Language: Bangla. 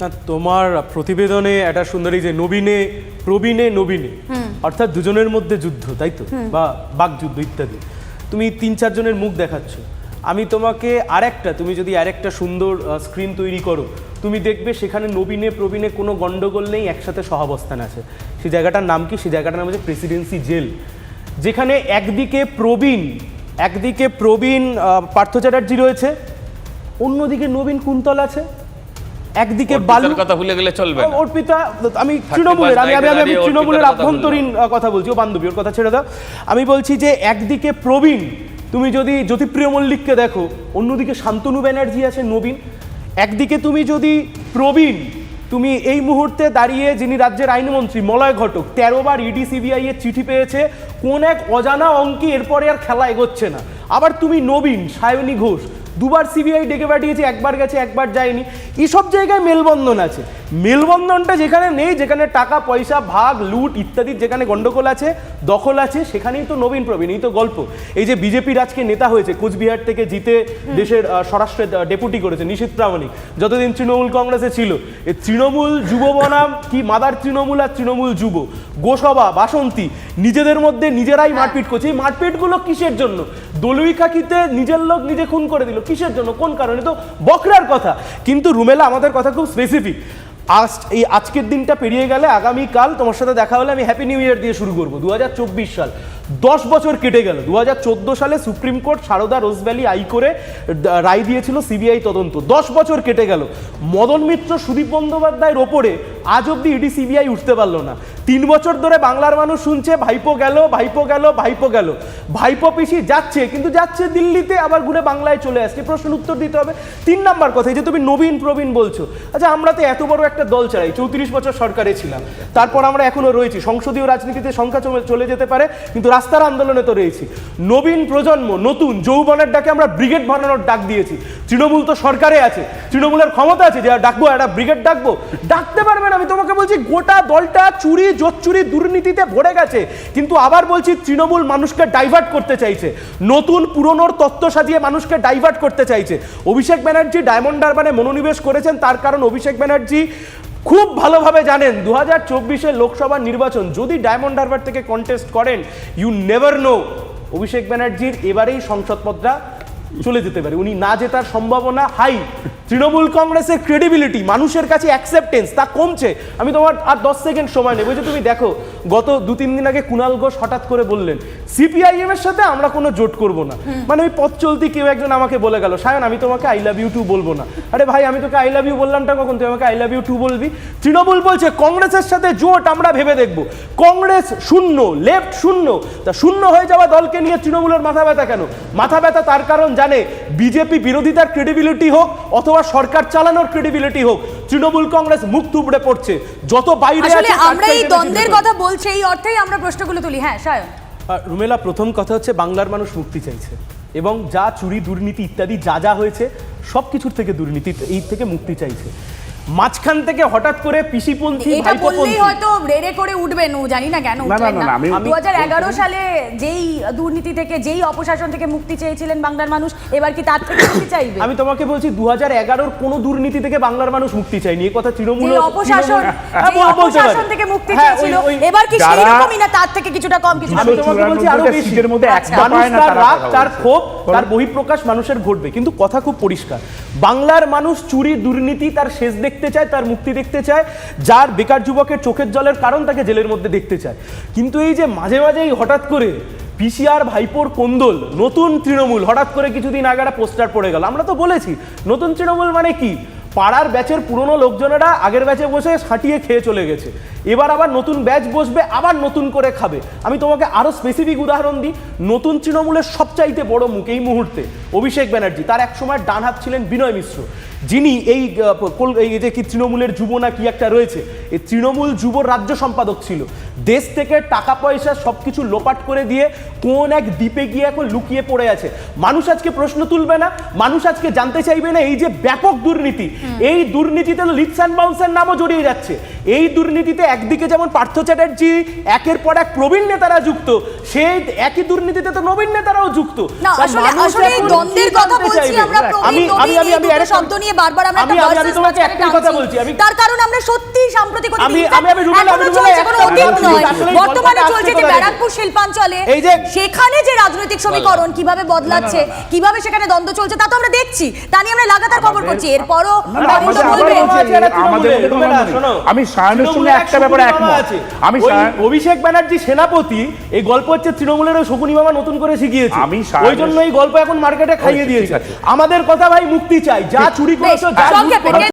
না, তোমার প্রতিবেদনে একটা সুন্দরী যে নবীনে প্রবীণে নবীনে অর্থাৎ দুজনের মধ্যে যুদ্ধ তাই তো? বা বাকযুদ্ধ ইত্যাদি। তুমি তিন চারজনের মুখ দেখাচ্ছ। আমি তোমাকে আরেকটা তুমি যদি আরেকটা সুন্দর স্ক্রিন তৈরি করো তুমি দেখবে সেখানে নবীনে প্রবীণে কোনো গন্ডগোল নেই একসাথে সহাবস্থান আছে। সেই জায়গাটার নাম কি? সেই জায়গাটার নাম হচ্ছে প্রেসিডেন্সি জেল। যেখানে একদিকে প্রবীণ একদিকে প্রবীণ পার্থ চ্যাটার্জি রয়েছে অন্যদিকে নবীন কুন্তল আছে। একদিকে বালু কথা ভুলে গেলে চলবে না। অর্পিতা আমি তৃণমূলের আমি আমি আমি তৃণমূলের আভ্যন্তরীণ কথা বলছি ও বান্ধবী ওর কথা ছেড়ে দাও। আমি বলছি যে একদিকে প্রবীণ তুমি যদি জ্যোতিপ্রিয় মল্লিককে দেখো অন্যদিকে শান্তনু ব্যানার্জি আছে নবীন। একদিকে তুমি যদি প্রবীণ তুমি এই মুহূর্তে দাঁড়িয়ে যিনি রাজ্যের আইনমন্ত্রী মলয় ঘটক তেরো বার ইডি সিবিআই এর চিঠি পেয়েছে কোন এক অজানা অঙ্কে এরপরে আর খেলা এগোচ্ছে না। আবার তুমি নবীন সায়নী ঘোষ দুবার সিবিআই ডেকে পাঠিয়েছে একবার গেছে একবার যায়নি। এসব জায়গায় মেলবন্ধন আছে। মেলবন্ধনটা যেখানে নেই যেখানে টাকা পয়সা ভাগ লুট ইত্যাদি যেখানে গন্ডগোল আছে দখল আছে সেখানেই তো নবীন প্রবীণ এই তো গল্প। এই যে বিজেপির আজকে নেতা হয়েছে কোচবিহার থেকে জিতে দেশের স্বরাষ্ট্রের ডেপুটি করেছে নিশীত প্রামাণিক। যতদিন তৃণমূল কংগ্রেসে ছিল এই তৃণমূল যুব বনাম কি মাদার তৃণমূল আর তৃণমূল যুব? গোসভা বাসন্তী নিজেদের মধ্যে নিজেরাই মারপিট করছে। এই মারপিটগুলো কিসের জন্য? দলুই খাকিতে নিজের লোক নিজে খুন করে দিল কিসের জন্য? কোন কারণে? তো বকরার কথা। কিন্তু রুমেলা আমাদের কথা খুব স্পেসিফিক আজ এই আজকের দিনটা পেরিয়ে গেলে আগামীকাল তোমার সাথে দেখা হলে আমি হ্যাপি নিউ ইয়ার দিয়ে শুরু করব। দু হাজার চব্বিশ সাল। দশ বছর কেটে গেল। দু হাজার চোদ্দ সালে সুপ্রিম কোর্ট সারদা রোজভ্যালি আই করে রায় দিয়েছিল সিবিআই তদন্ত। দশ বছর কেটে গেল। মদন মিত্র, সুদীপ বন্দ্যোপাধ্যায়ের ওপরে আজ অব্দি ইডি সিবিআই উঠতে পারল না। তিন বছর ধরে বাংলার মানুষ শুনছে, ভাইপো গেল ভাইপো গেল ভাইপো গেল। ভাইপো পিসি যাচ্ছে, কিন্তু যাচ্ছে দিল্লিতে, আবার ঘুরে বাংলায় চলে আসছে। প্রশ্নের উত্তর দিতে হবে। তিন নাম্বার কথা যে তুমি নবীন, প্রবীণ বলছো। আচ্ছা আমরা তো এত বড় একটা দল চালাই, চৌত্রিশ বছর সরকারে ছিলাম। তারপর আমরা এখনও রয়েছি। সংসদীয় রাজনীতিতে সংখ্যা চলে- চলে যেতে পারে, কিন্তু রাস্তার আন্দোলনে তো রয়েছি। নবীন প্রজন্ম, নতুন, যৌবনের ডাকে আমরা ব্রিগেড বানানোর ডাক দিয়েছি। তৃণমূল তো সরকারে আছে, তৃণমূলের ক্ষমতা আছে যে ডাকবো, একটা ব্রিগেড ডাকবো? ডাকতে পারবেন আমি তোমাকে বলছি, গোটা দলটা চুরি জোচ্চুরি দুর্নীতিতে ভরে গেছে। কিন্তু আবার বলছি, তৃণমূল মানুষকে ডাইভার্ট করতে চাইছে। নতুন পুরনোর তত্ত্ব সাজিয়ে মানুষকে ডাইভার্ট করতে চাইছে। অভিষেক ব্যানার্জি ডায়মন্ড হারবারে মনোনিবেশ করেছেন, তার কারণ অভিষেক ব্যানার্জি খুব ভালোভাবে জানেন দু হাজার চব্বিশের লোকসভা নির্বাচন, যদি ডায়মন্ড হারবার থেকে কন্টেস্ট করেন ইউ নেভার নো অভিষেক ব্যানার্জির এবারেই সংসদ পদটা চলে যেতে পারে। উনি না জেতার সম্ভাবনা হাই। তৃণমূল কংগ্রেসের ক্রেডিবিলিটি মানুষের কাছে অ্যাকসেপ্টেন্স তা কমছে। আমি তোমার আর দশ সেকেন্ড সময় নেব। যে তুমি দেখো, গত দু তিন দিন আগে কুণাল ঘোষ হঠাৎ করে বললেন সিপিআইএম এর সাথে আমরা কোনো জোট করব না। মানে ওই পথ চলতি কেউ একজন আমাকে বলে গেল সায়ন আমি তোমাকে আই লাভ ইউ টু বলব না। আরে ভাই আমি তোকে আই লাভ ইউ বললামটা কখন? তুই আমাকে আই লাভ ইউ টু বলবি? তৃণমূল বলছে কংগ্রেসের সাথে জোট আমরা ভেবে দেখব। কংগ্রেস শূন্য লেফট শূন্য। তা শূন্য হয়ে যাওয়া দলকে নিয়ে তৃণমূলের মাথা ব্যথা কেন? মাথা ব্যথা তার কারণ জানে বিজেপি বিরোধিতার ক্রেডিবিলিটি হোক অথবা সরকার চালানোর ক্রেডিবিলিটি হোক তৃণমূল কংগ্রেস মুখ থুবড়ে পড়ছে। যত বাইরে আমরা এই দ্বন্দ্বের কথা বলছি এই অর্থেই আমরা প্রশ্নগুলো তুলি। হ্যাঁ সায়ন। রুমেলা, প্রথম কথা হচ্ছে বাংলার মানুষ মুক্তি চাইছে। এবং যা চুরি, দুর্নীতি ইত্যাদি যা যা হয়েছে সব কিছুর থেকে দুর্নীতি, এই থেকে মুক্তি চাইছে। মাঝখান থেকে হঠাৎ করে পিসিপন্থী এটা বললেই হয়তো রেড়ে করে উঠবেন ও জানি না কেন না, দু এগারো সালে যেই দুর্নীতি থেকে যেই অপশাসন থেকে মুক্তি চেয়েছিলেন বাংলার মানুষ এবার কি তার থেকে মুক্তি চাইবে? আমি তোমাকে বলছি দু হাজার এগারোর কোনো দুর্নীতি থেকে বাংলার মানুষ মুক্তি চায়নি এই কথা তৃণমূল অপশাসন হ্যাঁ, অপশাসন থেকে মুক্তি চেয়েছিল এবার কি সেই রকমই না তার থেকে কিছুটা কম কিছু আমি তোমাকে বলছি আরও বেশি। মধ্যে আচ্ছা। মানুষ তার রাগ তার ক্ষোভ তার বহিঃপ্রকাশ মানুষের ঘটবে কিন্তু কথা খুব পরিষ্কার। বাংলার মানুষ চুরি দুর্নীতি তার শেষ দেখতে চায়, তার মুক্তি দেখতে চায়, যার বেকার যুবকের চোখের জলের কারণ তাকে জেলের মধ্যে দেখতে চায়। কিন্তু এই যে মাঝে মাঝেই হঠাৎ করে পিসিআর ভাইপোর কোন্দল, নতুন তৃণমূল, হঠাৎ করে কিছুদিন আগে একটা পোস্টার পড়ে গেল। আমরা তো বলেছি, নতুন তৃণমূল মানে কি? পাড়ার ব্যাচের পুরনো লোকজনেরা আগের ব্যাচে বসে সাঁটিয়ে খেয়ে চলে গেছে। এবার আবার নতুন ব্যাচ বসবে, আবার নতুন করে খাবে। আমি তোমাকে আরও স্পেসিফিক উদাহরণ দিই, নতুন তৃণমূলের সবচাইতে বড় মুখ এই মুহূর্তে, অভিষেক ব্যানার্জি। তার এক সময় ডান হাত ছিলেন বিনয় মিশ্র। যিনি এই এই যে কি তৃণমূলের যুব না কি একটা রয়েছে এই তৃণমূল যুব রাজ্য সম্পাদক ছিল। দেশ থেকে টাকা পয়সা সবকিছু লোপাট করে দিয়ে কোন এক দ্বীপে গিয়ে এখন লুকিয়ে পড়ে আছে। মানুষ আজকে প্রশ্ন তুলবে না মানুষ আজকে জানতে চাইবে না এই যে ব্যাপক দুর্নীতি। এই দুর্নীতিতে লিপস অ্যান্ড বাউন্সের নামও জড়িয়ে যাচ্ছে। এই দুর্নীতিতে একদিকে যেমন পার্থ চ্যাটার্জি একের পর এক প্রবীণ নেতারা যুক্ত সেই একই দুর্নীতিতে তো নবীন নেতারাও যুক্ত। তা আমি আমি আমি নিয়ে বারবার আমরা একটা আমি- আমি- আমি তোমাকে একটাই কথা বলছি, আমি- তার কারণ আমরা সত্যি সাম্প্রতিক অতীতে আমি- আমি- আমি রুবেল- আমি এখনও রুবেল কোনো অতীত নয়। বর্তমানে চলছে যে ব্যারাকপুর শিল্পাঞ্চলে সেখানে যে রাজনৈতিক সমীকরণ কীভাবে বদলাচ্ছে কীভাবে সেখানে দ্বন্দ্ব চলছে তা তো আমরা দেখছি। তা নিয়ে আমরা লাগাতার খবর করছি। এরপরও তৃণমূলের, আমি সায়নের সঙ্গে একটা ব্যাপারে একমত। আমি অভিষেক ব্যানার্জি সেনাপতি এই গল্প হচ্ছে তৃণমূলেরও শকুনি মামা নতুন করে শিখিয়েছে। আমি ওই জন্য এই গল্প এখন মার্কেটে খাইয়ে দিয়েছে। আমাদের কথা ভাই মুক্তি চাই। যা চুরি বেশ, করেছ যা লুট সংক্ষেপে, করেছ,